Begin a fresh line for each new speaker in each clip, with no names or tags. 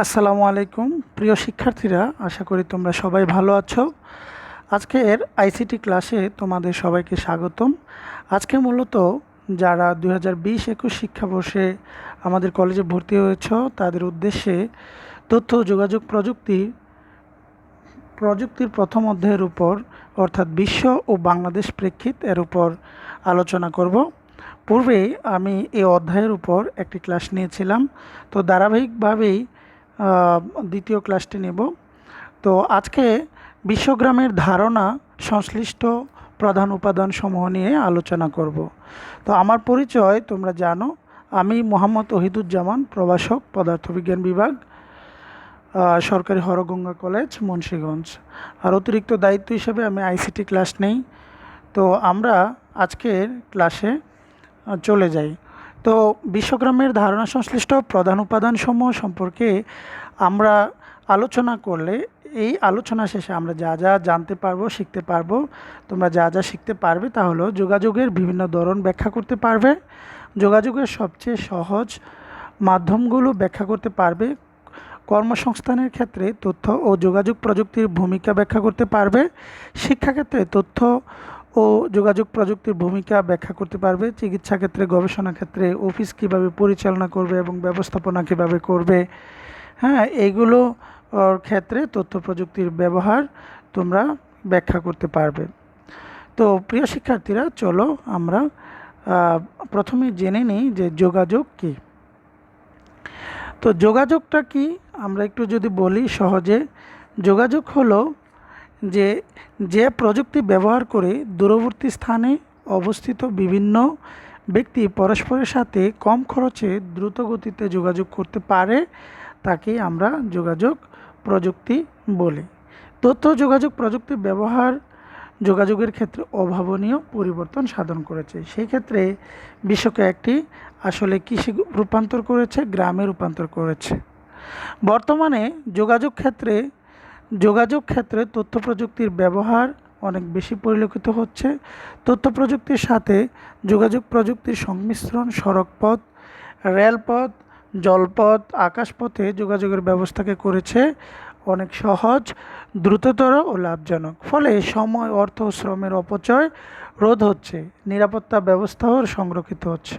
আসসালামু আলাইকুম। প্রিয় শিক্ষার্থীরা, আশা করি তোমরা সবাই ভালো আছো। আজকের আইসিটি ক্লাসে তোমাদের সবাইকে স্বাগতম। আজকে মূলত যারা দুই হাজার বিশ একুশ শিক্ষাবর্ষে আমাদের কলেজে ভর্তি হয়েছ, তাদের উদ্দেশ্যে তথ্য, যোগাযোগ প্রযুক্তি, প্রযুক্তির প্রথম অধ্যায়ের উপর, অর্থাৎ বিশ্ব ও বাংলাদেশ প্রেক্ষিত এর উপর আলোচনা করব। পূর্বে আমি এই অধ্যায়ের উপর একটি ক্লাস নিয়েছিলাম। তো ধারাবাহিকভাবেই দ্বিতীয় ক্লাসটি নেব। তো আজকে বিশ্বগ্রামের ধারণা সংশ্লিষ্ট প্রধান উপাদান সমূহ নিয়ে আলোচনা করব। তো আমার পরিচয় তোমরা জানো, আমি মোহাম্মদ ওহিদুজ্জামান, প্রভাষক, পদার্থবিজ্ঞান বিভাগ সরকারি হরগঙ্গা কলেজ, মুন্সীগঞ্জ। আর অতিরিক্ত দায়িত্ব হিসেবে আমি আইসিটি ক্লাস নেই। তো আমরা আজকের ক্লাসে চলে যাই। তো বিশ্বগ্রামের ধারণা সংশ্লিষ্ট প্রধান উপাদানসমূহ সম্পর্কে আমরা আলোচনা করলে এই আলোচনা শেষে আমরা যা যা জানতে পারব, শিখতে পারব, তোমরা যা যা শিখতে পারবে তা হলো যোগাযোগের বিভিন্ন ধরন ব্যাখ্যা করতে পারবে। যোগাযোগের সবচেয়ে সহজ মাধ্যমগুলো ব্যাখ্যা করতে পারবে। কর্মসংস্থানের ক্ষেত্রে তথ্য ও যোগাযোগ প্রযুক্তির ভূমিকা ব্যাখ্যা করতে পারবে। শিক্ষাক্ষেত্রে তথ্য ও যোগাযোগ প্রযুক্তির ভূমিকা ব্যাখ্যা করতে পারবে, চিকিৎসা ক্ষেত্রে, গবেষণা ক্ষেত্রে, অফিস কীভাবে পরিচালনা করবে এবং ব্যবস্থাপনা কীভাবে করবে। হ্যাঁ এইগুলো ক্ষেত্রে তথ্য প্রযুক্তির ব্যবহার তোমরা ব্যাখ্যা করতে পারবে। তো প্রিয় শিক্ষার্থীরা, চলো আমরা প্রথমে জেনে নিই যে যোগাযোগ কী। তো যোগাযোগটা কি? আমরা একটু যদি বলি সহজে, যোগাযোগ হলো যে যে প্রযুক্তি ব্যবহার করে দূরবর্তী স্থানে অবস্থিত বিভিন্ন ব্যক্তি পরস্পরের সাথে কম খরচে দ্রুত গতিতে যোগাযোগ করতে পারে, তাকে আমরা যোগাযোগ প্রযুক্তি বলি। তথ্য যোগাযোগ প্রযুক্তির ব্যবহার যোগাযোগের ক্ষেত্রে অভাবনীয় পরিবর্তন সাধন করেছে। সেই ক্ষেত্রে বিশ্বকে একটি আসলে কৃষি রূপান্তর করেছে, গ্রামে রূপান্তর করেছে। বর্তমানে যোগাযোগ ক্ষেত্রে যোগাযোগ ক্ষেত্রে তথ্য প্রযুক্তির ব্যবহার অনেক বেশি পরিলক্ষিত হচ্ছে। তথ্য প্রযুক্তির সাথে যোগাযোগ প্রযুক্তির সংমিশ্রণ, সড়কপথ, রেলপথ, জলপথ, আকাশপথে যোগাযোগের ব্যবস্থাকে করেছে অনেক সহজ, দ্রুততর ও লাভজনক। ফলে সময়, অর্থ শ্রমের অপচয় রোধ হচ্ছে, নিরাপত্তা ব্যবস্থাও সংরক্ষিত হচ্ছে।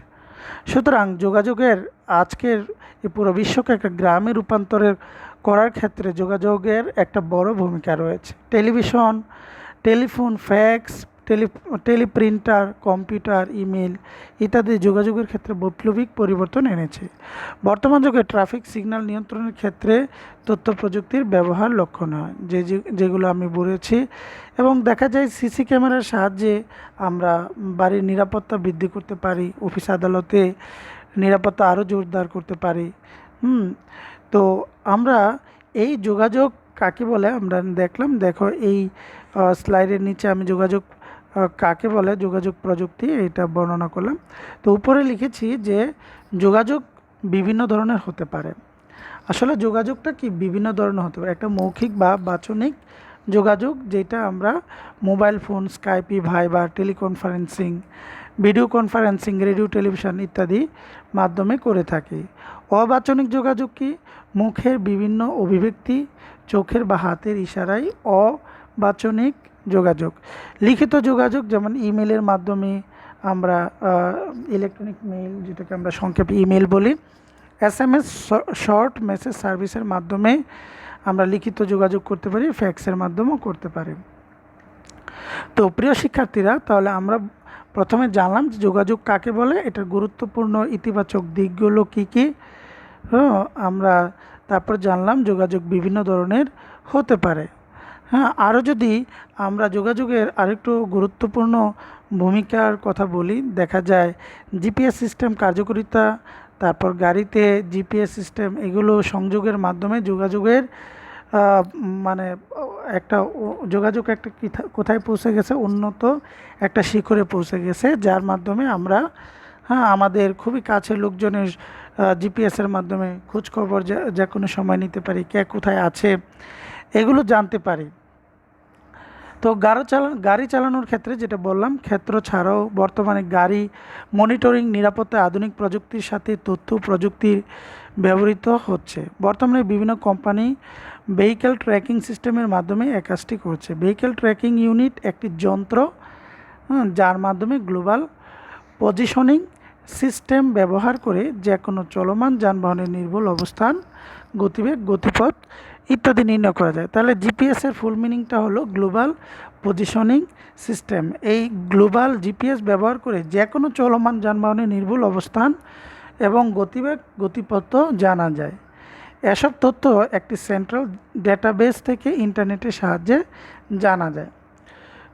সুতরাং যোগাযোগের আজকের এই পুরো বিশ্বকে একটা গ্রামে রূপান্তরের করার ক্ষেত্রে যোগাযোগের একটা বড় ভূমিকা রয়েছে। Television, telephone, fax, tele, teleprinter, computer, email ইত্যাদি যোগাযোগের ক্ষেত্রে বৈপ্লবিক পরিবর্তন এনেছে। বর্তমান যুগে ট্রাফিক সিগন্যাল নিয়ন্ত্রণের ক্ষেত্রে তথ্য প্রযুক্তির ব্যবহার লক্ষণীয় হয় যে- যেগুলো আমি বলেছি এবং দেখা যায় সিসি ক্যামেরার সাহায্যে আমরা বাড়ির নিরাপত্তা বৃদ্ধি করতে পারি, অফিস আদালতে নিরাপত্তা আরও জোরদার করতে পারি। হুম তো আমরা এই যোগাযোগ কাকে বলে? আমরা দেখলাম, দেখো এই স্লাইডের নিচে আমি যোগাযোগ কাকে বলে? যোগাযোগ প্রযুক্তি, এটা বর্ণনা করলাম। তো উপরে লিখেছি যে যোগাযোগ বিভিন্ন ধরনের হতে পারে। আসলে যোগাযোগটা কি বিভিন্ন ধরনের হতে পারে? একটা মৌখিক বা বাচনিক যোগাযোগ যেটা আমরা mobile phone, Skype, Viber, teleconferencing, video conferencing, radio, television ইত্যাদি মাধ্যমে করে থাকি। অবাচনিক যোগাযোগ কি? মুখের বিভিন্ন অভিব্যক্তি, চোখের বা হাতের ইশারায় অবাচনিক যোগাযোগ। লিখিত যোগাযোগ যেমন ইমেলের মাধ্যমে আমরা ইলেকট্রনিক মেইল যেটাকে আমরা সংক্ষেপে ইমেল বলি S M S short message সার্ভিসের মাধ্যমে আমরা লিখিত যোগাযোগ করতে পারি, ফ্যাক্সের মাধ্যমেও করতে পারি। তো প্রিয় শিক্ষার্থীরা, তাহলে আমরা প্রথমে জানলাম যে যোগাযোগ কাকে বলে, এটার গুরুত্বপূর্ণ ইতিবাচক দিকগুলো কী কী? হ্যাঁ আমরা তারপর জানলাম যোগাযোগ বিভিন্ন ধরনের হতে পারে। হ্যাঁ আরও যদি আমরা যোগাযোগের আরেকটু গুরুত্বপূর্ণ ভূমিকার কথা বলি, দেখা যায় জিপিএস সিস্টেম কার্যকারিতা, তারপর গাড়িতে জিপিএস সিস্টেম, এগুলো সংযোগের মাধ্যমে যোগাযোগের মানে একটা যোগাযোগ একটা কোথায় পৌঁছে গেছে, উন্নত একটা শিখরে পৌঁছে গেছে, যার মাধ্যমে আমরা হ্যাঁ আমাদের খুবই কাছের লোকজনের জিপিএসের মাধ্যমে খোঁজখবর যে কোনো সময় নিতে পারি, কে কোথায় আছে, এগুলো জানতে পারি। তো গাড়ি চালা, গাড়ি চালানোর ক্ষেত্রে যেটা বললাম, ক্ষেত্র ছাড়াও বর্তমানে গাড়ি মনিটরিং নিরাপত্তা, আধুনিক প্রযুক্তির সাথে তথ্য প্রযুক্তির ব্যবহৃত হচ্ছে। বর্তমানে বিভিন্ন কোম্পানি ভেহিক্যাল ট্র্যাকিং সিস্টেমের মাধ্যমে এই কাজটি করছে। ভেহিক্যাল ট্র্যাকিং ইউনিট একটি যন্ত্র যার মাধ্যমে গ্লোবাল পজিশনিং সিস্টেম ব্যবহার করে যে কোনো চলমান যানবাহনের নির্ভুল অবস্থান, গতিবেগ, গতিপথ ইত্যাদি নির্ণয় করা যায়। তাহলে জিপিএসের ফুল মিনিংটা হলো গ্লোবাল পজিশনিং সিস্টেম এই গ্লোবাল জিপিএস ব্যবহার করে যে কোনো চলমান যানবাহনের নির্ভুল অবস্থান এবং গতিবেগ গতিপথ জানা যায়। এসব তথ্য একটি সেন্ট্রাল ডেটাবেস থেকে ইন্টারনেটের সাহায্যে জানা যায়।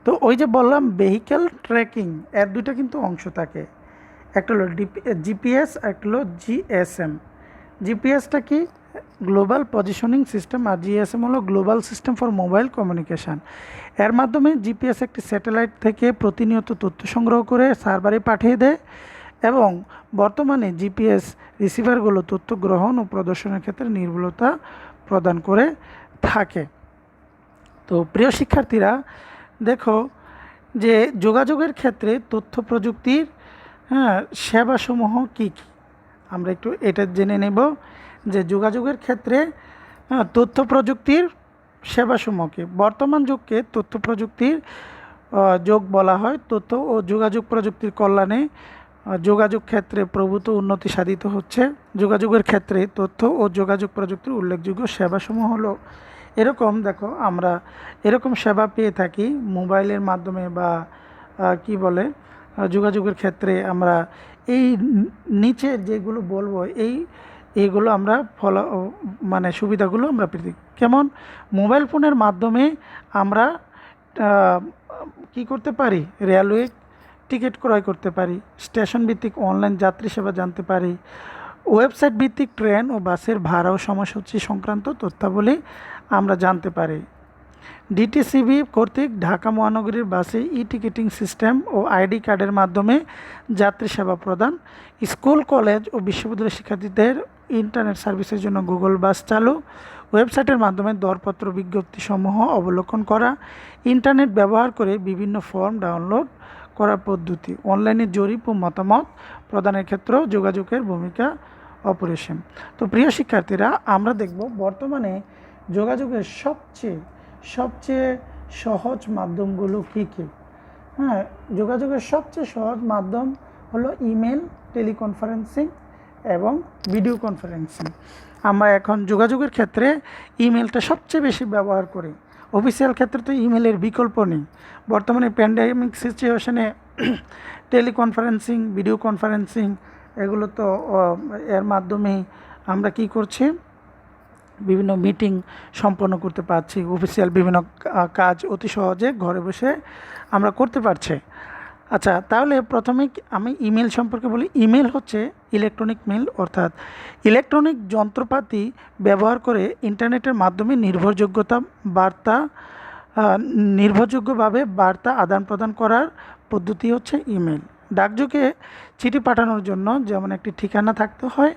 তো ওই যে বললাম ভেহিক্যাল ট্র্যাকিং এর দুটো কিন্তু অংশ থাকে। একটা হলো জিপিএস একটা হলো জিএসএম। জিপিএসটা কি? গ্লোবাল পজিশনিং সিস্টেম আর জিএসএম হলো global system for mobile communication এর মাধ্যমে জিপিএস একটি স্যাটেলাইট থেকে প্রতিনিয়ত তথ্য সংগ্রহ করে সার্ভারে পাঠিয়ে দেয় এবং বর্তমানে জিপিএস রিসিভারগুলো তথ্য গ্রহণ ও প্রদর্শনের ক্ষেত্রে নির্ভুলতা প্রদান করে থাকে। তো প্রিয় শিক্ষার্থীরা, দেখো যে যোগাযোগের ক্ষেত্রে তথ্য প্রযুক্তির হ্যাঁ সেবাসমূহ কী কী? আমরা একটু এটা জেনে নেব যে যোগাযোগের ক্ষেত্রে তথ্য প্রযুক্তির সেবাসমূহকে বর্তমান যুগকে তথ্য প্রযুক্তির যোগ বলা হয়। তথ্য ও যোগাযোগ প্রযুক্তির কল্যাণে যোগাযোগ ক্ষেত্রে প্রভূত উন্নতি সাধিত হচ্ছে। যোগাযোগের ক্ষেত্রে তথ্য ও যোগাযোগ প্রযুক্তির উল্লেখযোগ্য সেবাসমূহ হলো, এরকম দেখো আমরা এরকম সেবা পেয়ে থাকি মোবাইলের মাধ্যমে বা কি বলে যোগাযোগের ক্ষেত্রে আমরা এই নিচের যেগুলো বলব, এই এইগুলো আমরা ফলো মানে সুবিধাগুলো আমরা পেতে কেমন? মোবাইল ফোনের মাধ্যমে আমরা কি করতে পারি? রেলওয়ে টিকিট ক্রয় করতে পারি, স্টেশন ভিত্তিক অনলাইন যাত্রী সেবা জানতে পারি, ওয়েবসাইট ভিত্তিক ট্রেন ও বাসের ভাড়া ও সময়সূচি সংক্রান্ত তথ্যাবলী আমরা জানতে পারি। ডিটিসিবি কর্তৃক ঢাকা মহানগরীর বাসে ই টিকিটিং সিস্টেম ও আইডি কার্ডের মাধ্যমে যাত্রী সেবা প্রদান, স্কুল, কলেজ ও বিশ্ববিদ্যালয় শিক্ষার্থীদের ইন্টারনেট সার্ভিসের জন্য গুগল বাস চালু, ওয়েবসাইটের মাধ্যমে দরপত্র বিজ্ঞপ্তিসমূহ অবলোকন করা, ইন্টারনেট ব্যবহার করে বিভিন্ন ফর্ম ডাউনলোড করার পদ্ধতি, অনলাইনে জরিপ ও মতামত প্রদানের ক্ষেত্রেও যোগাযোগের ভূমিকা অপরিসীম। তো প্রিয় শিক্ষার্থীরা, আমরা দেখব বর্তমানে যোগাযোগের সবচেয়ে সবচেয়ে সহজ মাধ্যমগুলো কী কী? হ্যাঁ যোগাযোগের সবচেয়ে সহজ মাধ্যম হলো ইমেল, টেলিকনফারেন্সিং এবং ভিডিও কনফারেন্সিং। আমরা এখন যোগাযোগের ক্ষেত্রে ইমেলটা সবচেয়ে বেশি ব্যবহার করি। অফিসিয়াল ক্ষেত্রে তো ইমেলের বিকল্প নেই। বর্তমানে প্যান্ডামিক সিচুয়েশনে টেলিকনফারেন্সিং, ভিডিও কনফারেন্সিং এগুলো তো এর মাধ্যমেই আমরা কি করছি? বিভিন্ন মিটিং সম্পন্ন করতে পারছি। অফিসিয়াল বিভিন্ন কাজ অতি সহজে ঘরে বসে আমরা করতে পারছি। আচ্ছা তাহলে প্রথমে আমি ইমেল সম্পর্কে বলি? ইমেল হচ্ছে ইলেকট্রনিক মেল অর্থাৎ ইলেকট্রনিক যন্ত্রপাতি ব্যবহার করে ইন্টারনেটের মাধ্যমে নির্ভরযোগ্যতা বার্তা নির্ভরযোগ্যভাবে বার্তা আদান প্রদান করার পদ্ধতি হচ্ছে ইমেল। ডাকযোগে চিঠি পাঠানোর জন্য যেমন একটি ঠিকানা থাকতে হয়,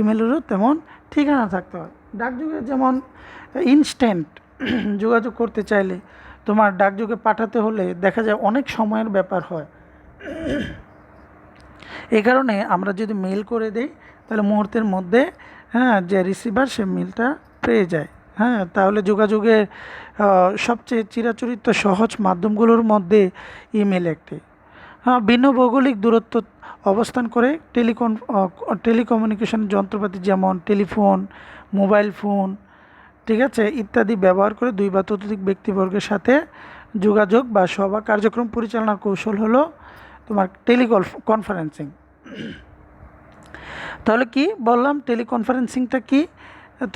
ইমেলেরও তেমন ঠিকানা থাকতে হয়। ডাকযোগে যেমন ইনস্ট্যান্ট যোগাযোগ করতে চাইলে তোমার ডাকযোগে পাঠাতে হলে দেখা যায় অনেক সময়ের ব্যাপার হয়। এই কারণে আমরা যদি মেল করে দেই, তাহলে মুহূর্তের মধ্যে হ্যাঁ যে রিসিভার সে মেলটা পেয়ে যায়। হ্যাঁ তাহলে যোগাযোগের সবচেয়ে চিরাচরিত সহজ মাধ্যমগুলোর মধ্যে ইমেল একটি। হ্যাঁ ভিন্ন ভৌগোলিক দূরত্ব অবস্থান করে টেলিকম টেলিকমিউনিকেশন যন্ত্রপাতি যেমন টেলিফোন মোবাইল ফোন, ঠিক আছে, ইত্যাদি ব্যবহার করে দুই বা ততোধিক ব্যক্তিবর্গের সাথে যোগাযোগ বা সভা কার্যক্রম পরিচালনার কৌশল হলো তোমার টেলিকল কনফারেন্সিং তাহলে কি বললাম? টেলিকনফারেন্সিংটা কি?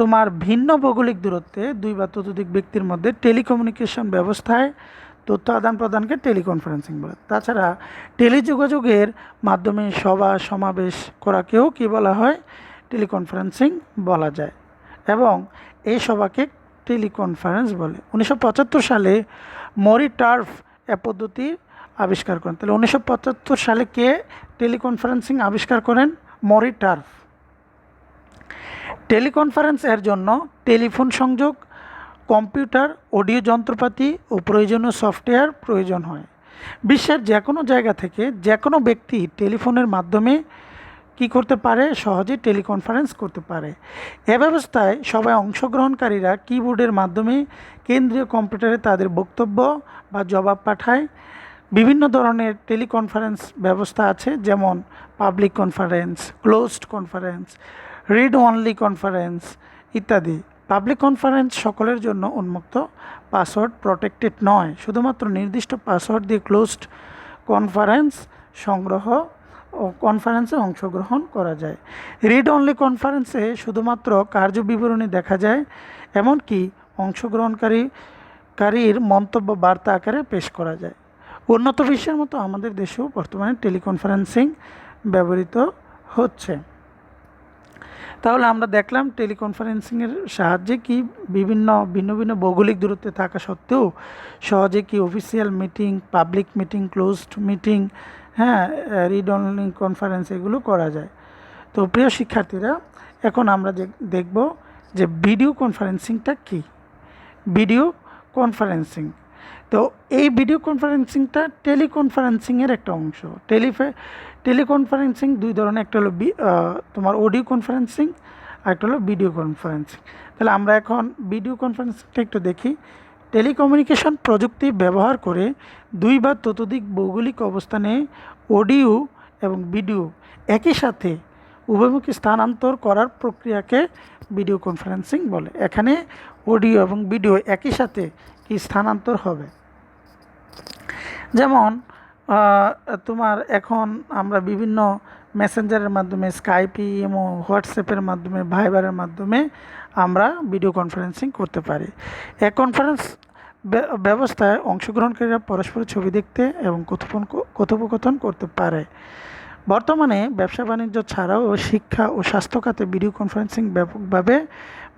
তোমার ভিন্ন ভৌগোলিক দূরত্বে দুই বা ততোধিক ব্যক্তির মধ্যে টেলিকমিউনিকেশন ব্যবস্থায় তথ্য আদান প্রদানকে টেলিকনফারেন্সিং বলে। তাছাড়া টেলিযোগাযোগের মাধ্যমে সভা সমাবেশ করাকেও কি বলা হয়? টেলিকনফারেন্সিং বলা যায়। এবং এই সভাকে টেলিকনফারেন্স বলে। উনিশশো পঁচাত্তর সালে মরি টার্ফ এ পদ্ধতি আবিষ্কার করেন। তাহলে উনিশশো পঁচাত্তর সালে কে টেলিকনফারেন্সিং আবিষ্কার করেন? মরি টার্ফ। টেলিকনফারেন্স এর জন্য টেলিফোন সংযোগ, কম্পিউটার, অডিও যন্ত্রপাতি ও প্রয়োজনীয় সফটওয়্যার প্রয়োজন হয়। বিশ্বের যে কোনো জায়গা থেকে যে কোনো ব্যক্তি টেলিফোনের মাধ্যমে কি করতে পারে? সহজে টেলিকনফারেন্স করতে পারে। এ ব্যবস্থায় সবাই অংশগ্রহণকারীরা কিবোর্ডের মাধ্যমে কেন্দ্রীয় কম্পিউটারে তাদের বক্তব্য বা জবাব পাঠায়। বিভিন্ন ধরনের টেলিকনফারেন্স ব্যবস্থা আছে, যেমন public conference, closed conference, read only conference ইত্যাদি। পাবলিক কনফারেন্স সকলের জন্য উন্মুক্ত, পাসওয়ার্ড প্রোটেক্টেড নয়। শুধুমাত্র নির্দিষ্ট পাসওয়ার্ড দিয়ে ক্লোজড কনফারেন্স সংগ্রহ ও কনফারেন্সে অংশগ্রহণ করা যায়। রিড অনলি কনফারেন্সে শুধুমাত্র কার্য বিবরণী দেখা যায়, এমনকি অংশগ্রহণকারী কারীর মন্তব্য বার্তা আকারে পেশ করা যায়। উন্নত বিশ্বের মতো আমাদের দেশেও বর্তমানে টেলিকনফারেন্সিং ব্যবহৃত হচ্ছে। তাহলে আমরা দেখলাম টেলিকনফারেন্সিংয়ের সাহায্যে কি বিভিন্ন ভিন্ন ভিন্ন ভৌগোলিক দূরত্বে থাকা সত্ত্বেও সহজে কি official meeting public meeting closed meeting হ্যাঁ রিড অনলাইন কনফারেন্স এগুলো করা যায়। তো প্রিয় শিক্ষার্থীরা, এখন আমরা দেখব যে ভিডিও কনফারেন্সিংটা কী? ভিডিও কনফারেন্সিং তো এই ভিডিও কনফারেন্সিংটা টেলিকনফারেন্সিংয়ের একটা অংশ। টেলিফে টেলিকনফারেন্সিং দুই ধরনের, একটা হলো তোমার অডিও কনফারেন্সিং আর একটা হলো ভিডিও কনফারেন্সিং তাহলে আমরা এখন ভিডিও কনফারেন্সিংটা একটু দেখি। টেলিকমিউনিকেশন প্রযুক্তি ব্যবহার করে দুই বা ততোধিক ভৌগোলিক অবস্থানে অডিও এবং ভিডিও একই সাথে উভয়মুখী স্থানান্তর করার প্রক্রিয়াকে ভিডিও কনফারেন্সিং বলে। এখানে অডিও এবং ভিডিও একই সাথে কি স্থানান্তর হবে? যেমন তোমার এখন আমরা বিভিন্ন মেসেঞ্জারের মাধ্যমে স্কাইপি ইমো হোয়াটসঅ্যাপের মাধ্যমে ভাইবারের মাধ্যমে আমরা ভিডিও কনফারেন্সিং করতে পারি। এ কনফারেন্স ব্যবস্থায় অংশগ্রহণকারীরা পরস্পর ছবি দেখতে এবং কথোপন, কথোপকথন করতে পারে। বর্তমানে ব্যবসা বাণিজ্য ছাড়াও শিক্ষা ও স্বাস্থ্য খাতে ভিডিও কনফারেন্সিং ব্যাপকভাবে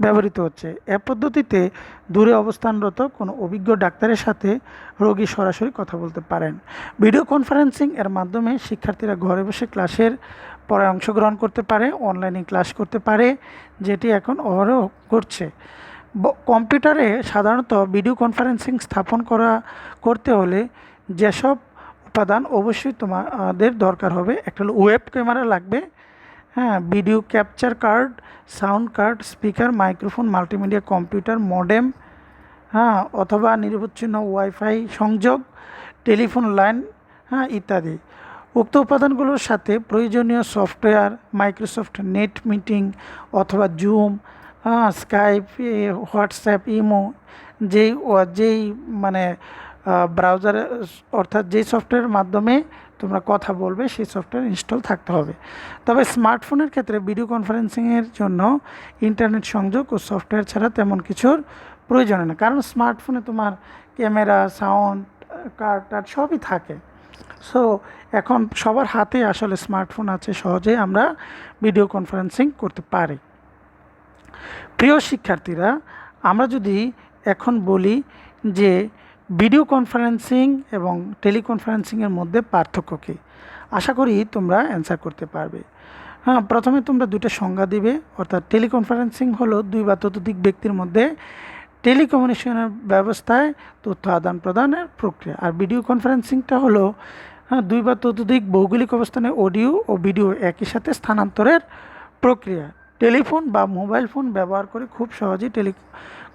ব্যবহৃত হচ্ছে। এ পদ্ধতিতে দূরে অবস্থানরত কোনো অভিজ্ঞ ডাক্তারের সাথে রোগী সরাসরি কথা বলতে পারেন। ভিডিও কনফারেন্সিং এর মাধ্যমে শিক্ষার্থীরা ঘরে বসে ক্লাসের পরে অংশগ্রহণ করতে পারে, অনলাইনে ক্লাস করতে পারে, যেটি এখন অহরহ করছে। কম্পিউটারে সাধারণত ভিডিও কনফারেন্সিং স্থাপন করা, করতে হলে যেসব উপাদান অবশ্যই তোমাদের দরকার হবে। একটা হলো ওয়েব ক্যামেরা লাগবে হ্যাঁ video capture card sound card speaker microphone multimedia computer modem হ্যাঁ অথবা নিরবচ্ছিন্ন ওয়াইফাই সংযোগ টেলিফোন লাইন হ্যাঁ ইত্যাদি। উক্ত উপাদানগুলোর সাথে প্রয়োজনীয় সফটওয়্যার মাইক্রোসফট নেট মিটিং অথবা জুম হ্যাঁ স্কাইপ হোয়াটসঅ্যাপ ইমো যেই যেই মানে ব্রাউজার অর্থাৎ যেই সফটওয়্যারের মাধ্যমে তোমরা কথা বলবে, সেই সফটওয়্যার ইনস্টল থাকতে হবে। তবে স্মার্টফোনের ক্ষেত্রে ভিডিও কনফারেন্সিংয়ের জন্য ইন্টারনেট সংযোগ ও সফটওয়্যার ছাড়া তেমন কিছুর প্রয়োজন হয় না। কারণ স্মার্টফোনে তোমার ক্যামেরা সাউন্ড কার্ড টার্ড সবই থাকে। সো এখন সবার হাতে আসলে স্মার্টফোন আছে, সহজেই আমরা ভিডিও কনফারেন্সিং করতে পারি। প্রিয় শিক্ষার্থীরা, আমরা যদি এখন বলি যে ভিডিও কনফারেন্সিং এবং টেলিকনফারেন্সিংয়ের মধ্যে পার্থক্য কী? আশা করি তোমরা অ্যান্সার করতে পারবে। হ্যাঁ প্রথমে তোমরা দুটো সংজ্ঞা দিবে, অর্থাৎ টেলিকনফারেন্সিং হলো দুই বা ততোধিক ব্যক্তির মধ্যে টেলিকমিউনিকেশনের ব্যবস্থায় তথ্য আদান প্রদানের প্রক্রিয়া। আর ভিডিও কনফারেন্সিংটা হলো হ্যাঁ দুই বা ততোধিক ভৌগোলিক অবস্থানে অডিও ও ভিডিও একই সাথে স্থানান্তরের প্রক্রিয়া। টেলিফোন বা মোবাইল ফোন ব্যবহার করে খুব সহজেই টেলি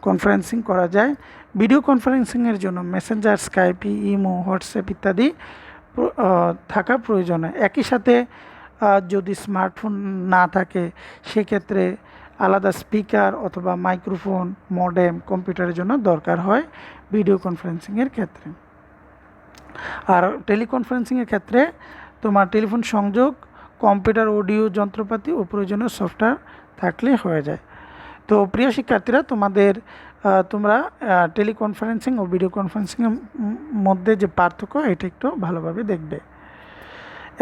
কনফারেন্সিং করা যায়। ভিডিও কনফারেন্সিংয়ের জন্য মেসেঞ্জার, স্কাইপি, ইমো, হোয়াটসঅ্যাপ ইত্যাদি থাকা প্রয়োজন একই সাথে যদি স্মার্টফোন না থাকে, সেক্ষেত্রে আলাদা স্পিকার অথবা মাইক্রোফোন, মডেম, কম্পিউটারের জন্য দরকার হয় ভিডিও কনফারেন্সিংয়ের ক্ষেত্রে। আর টেলিকনফারেন্সিংয়ের ক্ষেত্রে তোমার টেলিফোন সংযোগ কম্পিউটার, অডিও, যন্ত্রপাতি ও প্রয়োজনীয় সফটওয়্যার থাকলে হয়ে যায়। তো প্রিয় শিক্ষার্থীরা, তোমাদের তোমরা টেলিকনফারেন্সিং ও ভিডিও কনফারেন্সিংয়ের মধ্যে যে পার্থক্য, এটা একটু ভালোভাবে দেখবে।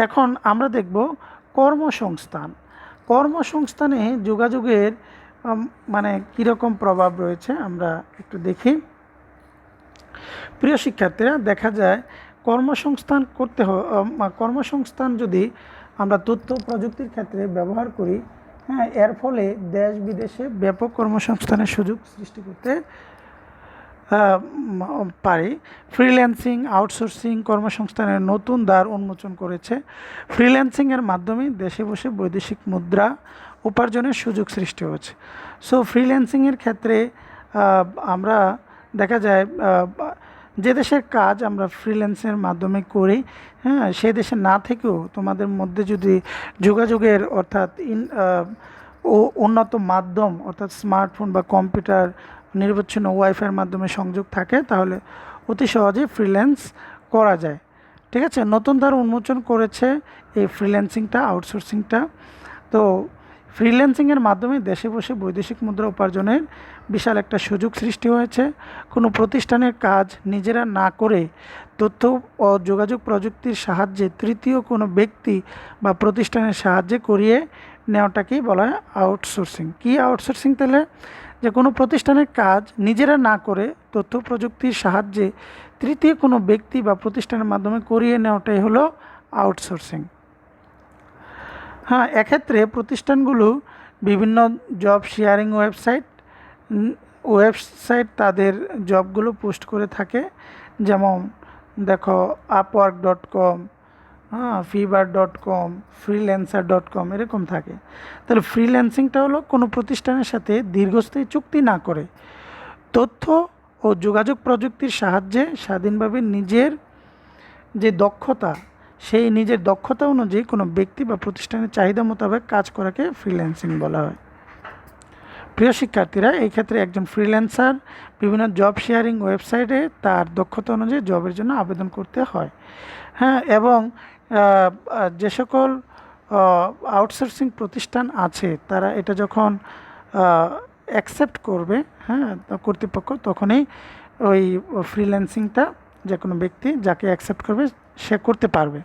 এখন আমরা দেখব কর্মসংস্থান। কর্মসংস্থানে যোগাযোগের মানে কীরকম প্রভাব রয়েছে, আমরা একটু দেখি। প্রিয় শিক্ষার্থীরা, দেখা যায় কর্মসংস্থান করতে কর্মসংস্থান যদি আমরা তথ্য প্রযুক্তির ক্ষেত্রে ব্যবহার করি। হ্যাঁ এর ফলে দেশ বিদেশে ব্যাপক কর্মসংস্থানের সুযোগ সৃষ্টি করতে পারি। ফ্রিল্যান্সিং, আউটসোর্সিং কর্মসংস্থানের নতুন দ্বার উন্মোচন করেছে। ফ্রিল্যান্সিংয়ের মাধ্যমে দেশে বসে বৈদেশিক মুদ্রা উপার্জনের সুযোগ সৃষ্টি হয়েছে। সো ফ্রিল্যান্সিংয়ের ক্ষেত্রে আমরা দেখা যায় যে দেশের কাজ আমরা ফ্রিল্যান্সের মাধ্যমে করি হ্যাঁ সেই দেশে না থেকেও তোমাদের মধ্যে যদি যোগাযোগের অর্থাৎ ইন ও উন্নত মাধ্যম অর্থাৎ স্মার্টফোন বা কম্পিউটার নির্বাচন ওয়াইফাইয়ের মাধ্যমে সংযোগ থাকে, তাহলে অতি সহজে ফ্রিল্যান্স করা যায়। ঠিক আছে? নতুন ধারা উন্মোচন করেছে এই ফ্রিল্যান্সিংটা আউটসোর্সিংটা তো ফ্রিল্যান্সিংয়ের মাধ্যমে দেশে বসে বৈদেশিক মুদ্রা উপার্জনের বিশাল একটা সুযোগ সৃষ্টি হয়েছে। কোনো প্রতিষ্ঠানের কাজ নিজেরা না করে তথ্য ও যোগাযোগ প্রযুক্তির সাহায্যে তৃতীয় কোনো ব্যক্তি বা প্রতিষ্ঠানের সাহায্যে করিয়ে নেওয়াটাকেই বলা হয় আউটসোর্সিং কী আউটসোর্সিং তাহলে? যে কোনো প্রতিষ্ঠানের কাজ নিজেরা না করে তথ্য প্রযুক্তির সাহায্যে তৃতীয় কোনো ব্যক্তি বা প্রতিষ্ঠানের মাধ্যমে করিয়ে নেওয়াটাই হলো আউটসোর্সিং হ্যাঁ এক্ষেত্রে প্রতিষ্ঠানগুলো বিভিন্ন জব শেয়ারিং ওয়েবসাইট ওয়েবসাইট তাদের জবগুলো পোস্ট করে থাকে। যেমন দেখো আপওয়ার্ক ডট কম হ্যাঁ Fiverr dot com freelancer dot com এরকম থাকে। তাহলে ফ্রিল্যান্সিংটা হলো কোনো প্রতিষ্ঠানের সাথে দীর্ঘস্থায়ী চুক্তি না করে। তথ্য ও যোগাযোগ প্রযুক্তির সাহায্যে স্বাধীনভাবে নিজের যে দক্ষতা সেই নিজের দক্ষতা অনুযায়ী কোনো ব্যক্তি বা প্রতিষ্ঠানের চাহিদা মোতাবেক কাজ করাকে ফ্রিল্যান্সিং বলা হয়। প্রিয় শিক্ষার্থীরা, এই ক্ষেত্রে একজন ফ্রিল্যান্সার বিভিন্ন জব শেয়ারিং ওয়েবসাইটে তার দক্ষতা অনুযায়ী জবের জন্য আবেদন করতে হয়। হ্যাঁ এবং যে সকল আউটসোর্সিং প্রতিষ্ঠান আছে, তারা এটা যখন অ্যাকসেপ্ট করবে হ্যাঁ কর্তৃপক্ষ তখনই ওই ফ্রিল্যান্সিংটা যে কোনো ব্যক্তি যাকে অ্যাকসেপ্ট করবে সে করতে পারবে।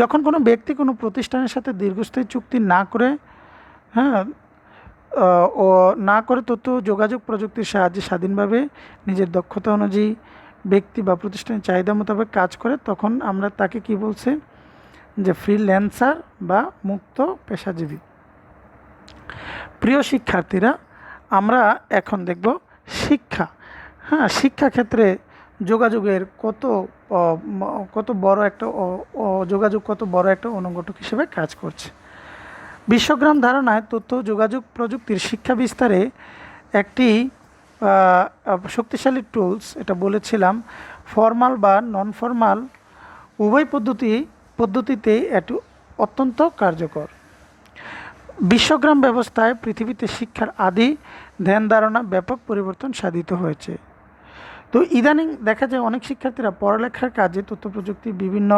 যখন কোনো ব্যক্তি কোনো প্রতিষ্ঠানের সাথে দীর্ঘস্থায়ী চুক্তি না করে হ্যাঁ ও না করে তথ্য, যোগাযোগ প্রযুক্তির সাহায্যে স্বাধীনভাবে নিজের দক্ষতা অনুযায়ী ব্যক্তি বা প্রতিষ্ঠানের চাহিদা মোতাবেক কাজ করে, তখন আমরা তাকে কি বলছে? যে ফ্রিল্যান্সার বা মুক্ত পেশাজীবী। প্রিয় শিক্ষার্থীরা, আমরা এখন দেখব শিক্ষা। হ্যাঁ শিক্ষা ক্ষেত্রে যোগাযোগের কত কত বড় একটা যোগাযোগ কত বড় একটা অনুঘটক হিসেবে কাজ করছে। বিশ্বগ্রাম ধারণায় তথ্য, যোগাযোগ প্রযুক্তির শিক্ষা বিস্তারে একটি শক্তিশালী টুলস, এটা বলেছিলাম, ফর্মাল বা নন ফর্মাল উভয় পদ্ধতি, পদ্ধতিতে এটি অত্যন্ত কার্যকর। বিশ্বগ্রাম ব্যবস্থায় পৃথিবীতে শিক্ষার আদি ধ্যান ধারণা ব্যাপক পরিবর্তন সাধিত হয়েছে। তো ইদানিং দেখা যায় অনেক শিক্ষার্থীরা পড়ালেখার কাজে তথ্য প্রযুক্তির বিভিন্ন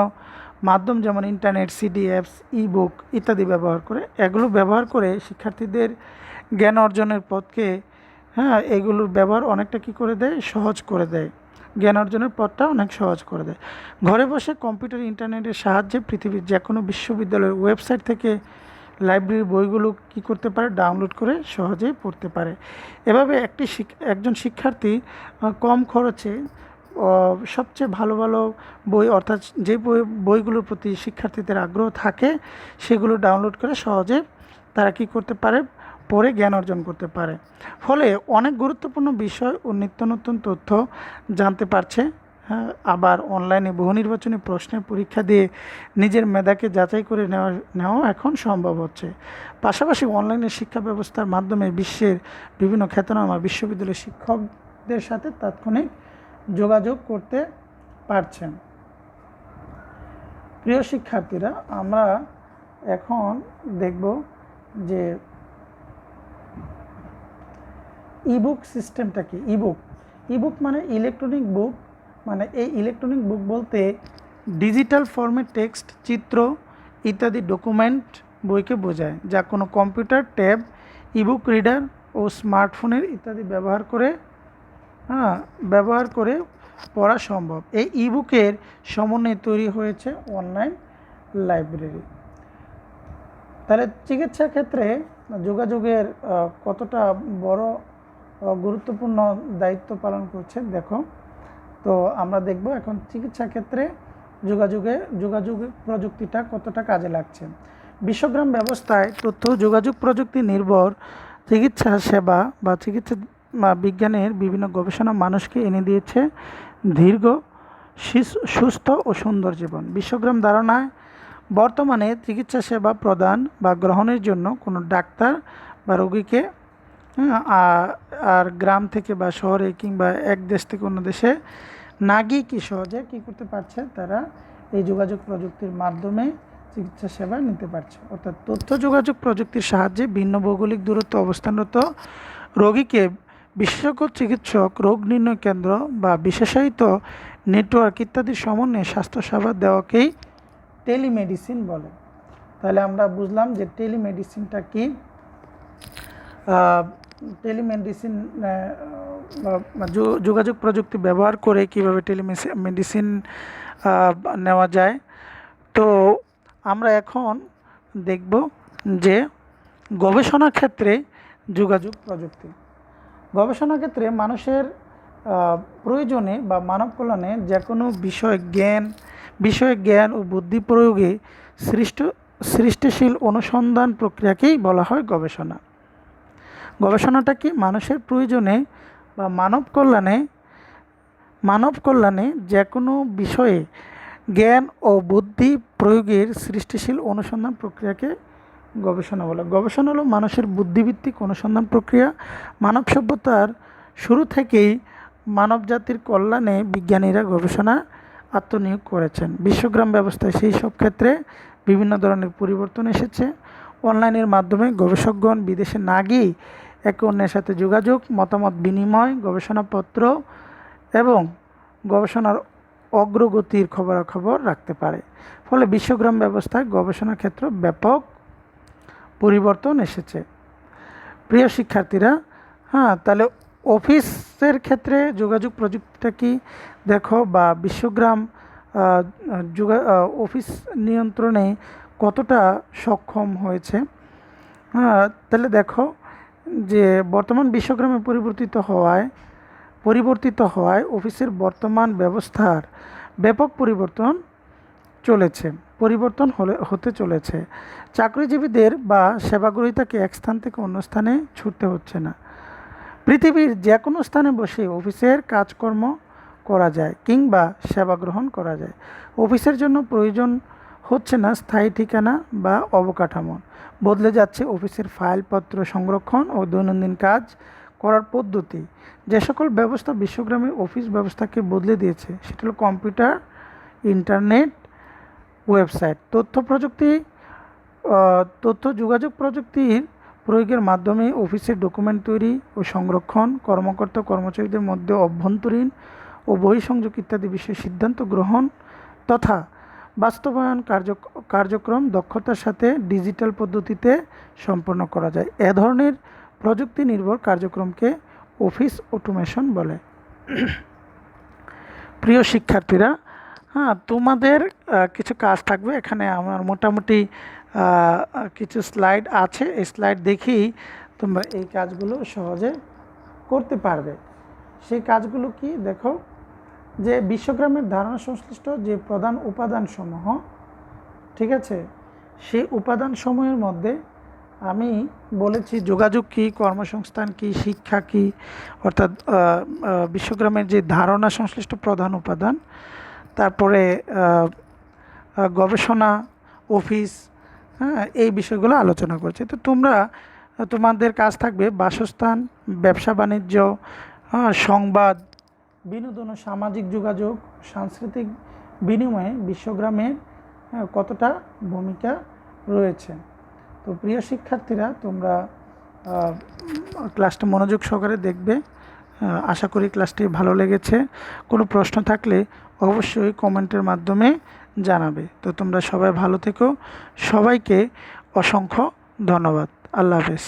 মাধ্যম যেমন ইন্টারনেট সিডি অ্যাপস ই বুক ইত্যাদি ব্যবহার করে, এগুলো ব্যবহার করে শিক্ষার্থীদের জ্ঞান অর্জনের পথকে হ্যাঁ এগুলোর ব্যবহার অনেকটা কী করে দেয়? সহজ করে দেয়। জ্ঞান অর্জনের পথটা অনেক সহজ করে দেয়। ঘরে বসে কম্পিউটার, ইন্টারনেটের সাহায্যে পৃথিবীর যে কোনো বিশ্ববিদ্যালয়ের ওয়েবসাইট থেকে লাইব্রেরির বইগুলো কি করতে পারে? ডাউনলোড করে সহজেই পড়তে পারে। এভাবে একটি একজন শিক্ষার্থী কম খরচে সবচেয়ে ভালো ভালো বই, অর্থাৎ যে বই, বইগুলোর প্রতি শিক্ষার্থীদের আগ্রহ থাকে, সেগুলো ডাউনলোড করে সহজে তারা কি করতে পারে? পড়ে জ্ঞান অর্জন করতে পারে। ফলে অনেক গুরুত্বপূর্ণ বিষয় ও নিত্য নতুন তথ্য জানতে পারছে। আবার অনলাইনে বহু নির্বাচনী প্রশ্নের পরীক্ষা দিয়ে নিজের মেধাকে যাচাই করে নেওয়া নেওয়া এখন সম্ভব হচ্ছে। পাশাপাশি অনলাইনে শিক্ষা ব্যবস্থার মাধ্যমে বিশ্বের বিভিন্ন খ্যাতনামা বিশ্ববিদ্যালয়ের শিক্ষকদের সাথে তাৎক্ষণিক যোগাযোগ করতে পারছেন। প্রিয় শিক্ষার্থীরা, আমরা এখন দেখব যে ইবুক সিস্টেমটা কি? ইবুক ইবুক মানে ইলেকট্রনিক বুক মানে এই ইলেকট্রনিক বুক বলতে ডিজিটাল ফর্মে টেক্সট চিত্র ইত্যাদি ডকুমেন্ট বইকে বোঝায়, যা কোনো কম্পিউটার ট্যাব ইবুক রিডার ও স্মার্টফোনের ইত্যাদি ব্যবহার করে হ্যাঁ ব্যবহার করে পড়া সম্ভব। এই ইবুকের সমন্বয়ে তৈরি হয়েছে অনলাইন লাইব্রেরি তাহলে চিকিৎসা ক্ষেত্রে যোগাযোগের কতটা বড় গুরুত্বপূর্ণ দায়িত্ব পালন করছে, দেখো। তো আমরা দেখব এখন চিকিৎসা ক্ষেত্রে যোগাযোগে, যোগাযোগ প্রযুক্তিটা কতটা কাজে লাগছে। বিশ্বগ্রাম ব্যবস্থায় তথ্য, যোগাযোগ প্রযুক্তি নির্ভর চিকিৎসা সেবা বা চিকিৎসা বা বিজ্ঞানের বিভিন্ন গবেষণা মানুষকে এনে দিয়েছে দীর্ঘ সুস্থ ও সুন্দর জীবন। বিশ্বগ্রাম ধারণায় বর্তমানে চিকিৎসা সেবা প্রদান বা গ্রহণের জন্য কোনো ডাক্তার বা রোগীকে আর গ্রাম থেকে বা শহরে কিংবা এক দেশ থেকে অন্য দেশে না গিয়ে কি সহজে কী করতে পারছে? তারা এই যোগাযোগ প্রযুক্তির মাধ্যমে চিকিৎসা সেবা নিতে পারছে। অর্থাৎ তথ্য যোগাযোগ প্রযুক্তির সাহায্যে ভিন্ন ভৌগোলিক দূরত্ব অবস্থানরত রোগীকে বিশেষজ্ঞ, চিকিৎসক, রোগ নির্ণয় কেন্দ্র বা বিশেষায়িত নেটওয়ার্ক ইত্যাদির সমন্বয়ে স্বাস্থ্যসেবা দেওয়াকেই টেলিমেডিসিন বলে। তাহলে আমরা বুঝলাম যে টেলিমেডিসিনটা কি? টেলিমেডিসিন যোগাযোগ প্রযুক্তি ব্যবহার করে কীভাবে টেলিমেডিসিন নেওয়া যায়। তো আমরা এখন দেখব যে গবেষণা ক্ষেত্রে যোগাযোগ প্রযুক্তি। গবেষণা ক্ষেত্রে মানুষের প্রয়োজনে বা মানব কল্যাণে যে কোনো বিষয় জ্ঞান, বিষয়ে জ্ঞান ও বুদ্ধি প্রয়োগে সৃষ্ট, সৃষ্টিশীল অনুসন্ধান প্রক্রিয়াকেই বলা হয় গবেষণা। গবেষণাটা কি? মানুষের প্রয়োজনে বা মানব কল্যাণে মানব কল্যাণে যে কোনো বিষয়ে জ্ঞান ও বুদ্ধি প্রয়োগের সৃষ্টিশীল অনুসন্ধান প্রক্রিয়াকে গবেষণা বলে। গবেষণা হলো মানুষের বুদ্ধিভিত্তিক অনুসন্ধান প্রক্রিয়া। মানব সভ্যতার শুরু থেকেই মানব জাতির কল্যাণে বিজ্ঞানীরা গবেষণা আত্মনিয়োগ করেছেন। বিশ্বগ্রাম ব্যবস্থায় সেই সব ক্ষেত্রে বিভিন্ন ধরনের পরিবর্তন এসেছে। অনলাইনের মাধ্যমে গবেষকগণ বিদেশে না গিয়ে একে অন্যের সাথে যোগাযোগ, মতামত বিনিময়, গবেষণাপত্র এবং গবেষণার অগ্রগতির খবরাখবর রাখতে পারে। ফলে বিশ্বগ্রাম ব্যবস্থায় গবেষণা ক্ষেত্র ব্যাপক পরিবর্তন এসেছে। প্রিয় শিক্ষার্থীরা হ্যাঁ তাহলে অফিসের ক্ষেত্রে যোগাযোগ প্রযুক্তিটা কি? দেখো, বা বিশ্বগ্রাম যোগা অফিস নিয়ন্ত্রণে কতটা সক্ষম হয়েছে? হ্যাঁ তাহলে দেখো যে বর্তমান বিশ্বগ্রামে পরিবর্তিত হওয়ায় পরিবর্তিত হওয়ায় অফিসের বর্তমান ব্যবস্থার ব্যাপক পরিবর্তন চলেছে, পরিবর্তন হলে, হতে চলেছে। চাকরিজীবীদের বা সেবাগ্রহীতাকে এক স্থান থেকে অন্য স্থানে ছুটতে হচ্ছে না। পৃথিবীর যে কোনো স্থানে বসে অফিসের কাজকর্ম করা যায় কিংবা সেবা গ্রহণ করা যায়। অফিসের জন্য প্রয়োজন হচ্ছে না স্থায়ী ঠিকানা বা অবকাঠামো। বদলে যাচ্ছে অফিসের ফাইলপত্র সংরক্ষণ ও দৈনন্দিন কাজ করার পদ্ধতি। যে সকল ব্যবস্থা বিশ্বগ্রামের অফিস ব্যবস্থাকে বদলে দিয়েছে, সেটা হলো কম্পিউটার, ইন্টারনেট, ওয়েবসাইট। তথ্য প্রযুক্তি তথ্য যোগাযোগ প্রযুক্তির প্রয়োগের মাধ্যমে অফিসের ডকুমেন্ট তৈরি ও সংরক্ষণ, কর্মকর্তা কর্মচারীদের মধ্যে অভ্যন্তরীণ ও বহিঃসংযোগ ইত্যাদি বিষয়ে সিদ্ধান্ত গ্রহণ তথা বাস্তবায়ন কার্য, কার্যক্রম দক্ষতার সাথে ডিজিটাল পদ্ধতিতে সম্পন্ন করা যায়। এ ধরনের প্রযুক্তি নির্ভর কার্যক্রমকে অফিস অটোমেশন বলে। প্রিয় শিক্ষার্থীরা হ্যাঁ তোমাদের কিছু কাজ থাকবে। এখানে আমার মোটামুটি কিছু স্লাইড আছে। এই স্লাইড দেখেই তোমরা এই কাজগুলো সহজে করতে পারবে। সেই কাজগুলো কি? দেখো যে বিশ্বগ্রামের ধারণা সংশ্লিষ্ট যে প্রধান উপাদানসমূহ ঠিক আছে? সেই উপাদান উপাদানসমূহের মধ্যে আমি বলেছি যোগাযোগ কী কর্মসংস্থান কী শিক্ষা কী অর্থাৎ বিশ্বগ্রামের যে ধারণা সংশ্লিষ্ট প্রধান উপাদান তারপরে গবেষণা অফিস হ্যাঁ এই বিষয়গুলো আলোচনা করছে। তো তোমরা তোমাদের কাজ থাকবে বাসস্থান ব্যবসা বাণিজ্য হ্যাঁ, সংবাদ বিনোদন ও সামাজিক যোগাযোগ, সাংস্কৃতিক বিনিময়ে বিশ্বগ্রামের কতটা ভূমিকা রয়েছে? তো প্রিয় শিক্ষার্থীরা, তোমরা ক্লাসটা মনোযোগ সহকারে দেখবে। আশা করি ক্লাসটি ভালো লেগেছে। কোনো প্রশ্ন থাকলে অবশ্যই কমেন্টের মাধ্যমে জানাবে। তো তোমরা সবাই ভালো থেকো। সবাইকে অসংখ্য ধন্যবাদ। আল্লাহ হাফেজ।